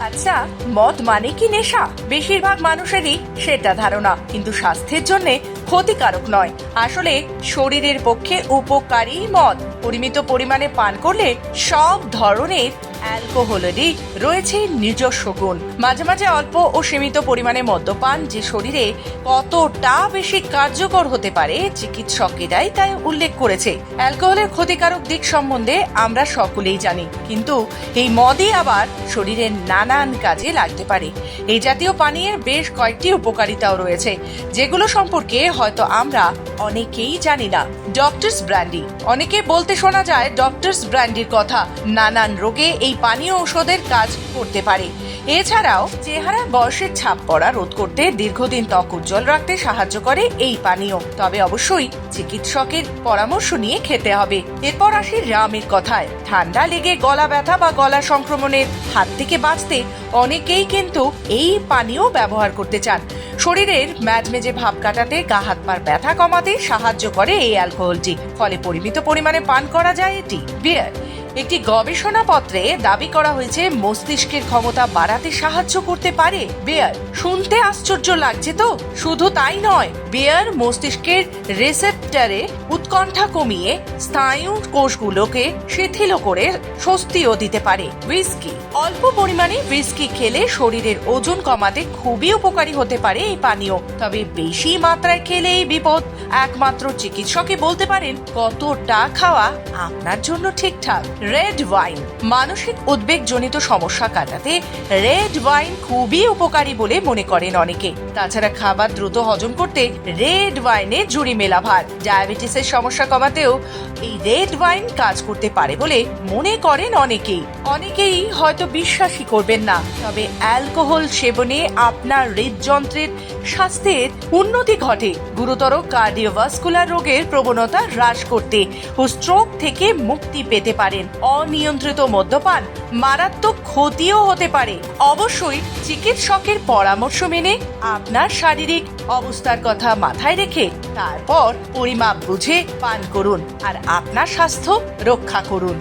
আচ্ছা মদ মানে কি নেশা? বেশিরভাগ মানুষেরই সেটা ধারণা, কিন্তু স্বাস্থ্যের জন্য ক্ষতিকারক নয়। আসলে শরীরের পক্ষে উপকারী মদ। পরিমিত পরিমাণে পান করলে সব ধরনের অ্যালকোহলেরই রয়েছে নিজস্ব গুণ। মাঝে মাঝে অল্প ও সীমিত পরিমাণে মদ্যপান যে শরীরে কতটা বেশি কার্যকর হতে পারে চিকিৎসকেরাই তাই উল্লেখ করেছে। অ্যালকোহলের ক্ষতিকারক দিক সম্বন্ধে আমরা সকলেই জানি, কিন্তু এই মদই আবার শরীরের নানান কাজে লাগতে পারে। এই জাতীয় পানীয়ের বেশ কয়েকটি উপকারিতাও রয়েছে, যেগুলো সম্পর্কে হয়তো আমরা অনেকেই জানি না। Doctor's brandy. অনেকে বলতে শোনা যায় ডক্টরস ব্র্যান্ডির কথা। নানান রোগে এই পানীয় ঔষধের কাজ করতে পারে। এছাড়াও চেহারা বয়সের ছাপ পড়া রোধ করতে দীর্ঘদিন ত্বক উজ্জ্বল রাখতে সাহায্য করে এই পানীয়। তবে অবশ্যই চিকিৎসকের পরামর্শ নিয়ে খেতে হবে। এরপর আসি রামের কথায়। ঠান্ডা লেগে গলা ব্যথা বা গলা সংক্রমণের হাত থেকে বাঁচতে অনেকেই কিন্তু এই পানীয় ব্যবহার করতে চান। শরীরের ম্যাজমেজে ভাব কাটাতে গা হাত পার ব্যথা কমাতে সাহায্য করে এই অ্যালকোহলটি। ফলে পরিমিত পরিমাণে পান করা যায় এটি। বিয়ার। একটি গবেষণাপত্রে দাবি করা হয়েছে, মস্তিষ্কের ক্ষমতা বাড়াতে সাহায্য করতে পারে? বেয়ার, শুনতে আশ্চর্য লাগছে তো? শুধু তাই নয়, বেয়ার মস্তিষ্কের রিসেপ্টারে উৎকণ্ঠা কমিয়ে স্নায়ু কোষগুলোকে শিথিল করে স্বস্তিও দিতে পারে। উইস্কি অল্প পরিমাণে উইস্কি খেলে শরীরের ওজন কমাতে খুবই উপকারী হতে পারে এই পানীয়। তবে বেশি মাত্রায় খেলে এই বিপদ। একমাত্র চিকিৎসকই বলতে পারেন কতটা খাওয়া আপনার জন্য ঠিকঠাক। রেড ওয়াইন, মানসিক উদ্বেগজনিত সমস্যা কাটাতে রেড ওয়াইন খুবই উপকারী বলে মনে করেন অনেকে। তাছাড়া খাবার দ্রুত হজম করতে রেড ওয়াইনে জুড়ি মেলা ভার। ডায়াবেটিসের সমস্যা কমাতেও এই রেড ওয়াইন কাজ করতে পারে বলে মনে করেন অনেকেই। অনেকেই হয়তো বিশ্বাসই করবেন না, তবে অ্যালকোহল সেবনে আপনার হৃদযন্ত্রের স্বাস্থ্যের উন্নতি ঘটে। গুরুতর কার্ডিওভাস্কুলার রোগের প্রবণতা হ্রাস করতে ও স্ট্রোক থেকে মুক্তি পেতে পারেন। অনিয়ন্ত্রিত মদ্যপান মারাত্মক ক্ষতিও হতে পারে। অবশ্যই চিকিৎসকের পরামর্শ মেনে আপনার শারীরিক অবস্থার কথা মাথায় রেখে তারপর পরিমাপ বুঝে পান করুন। আর আপনার স্বাস্থ্য রক্ষা করুন।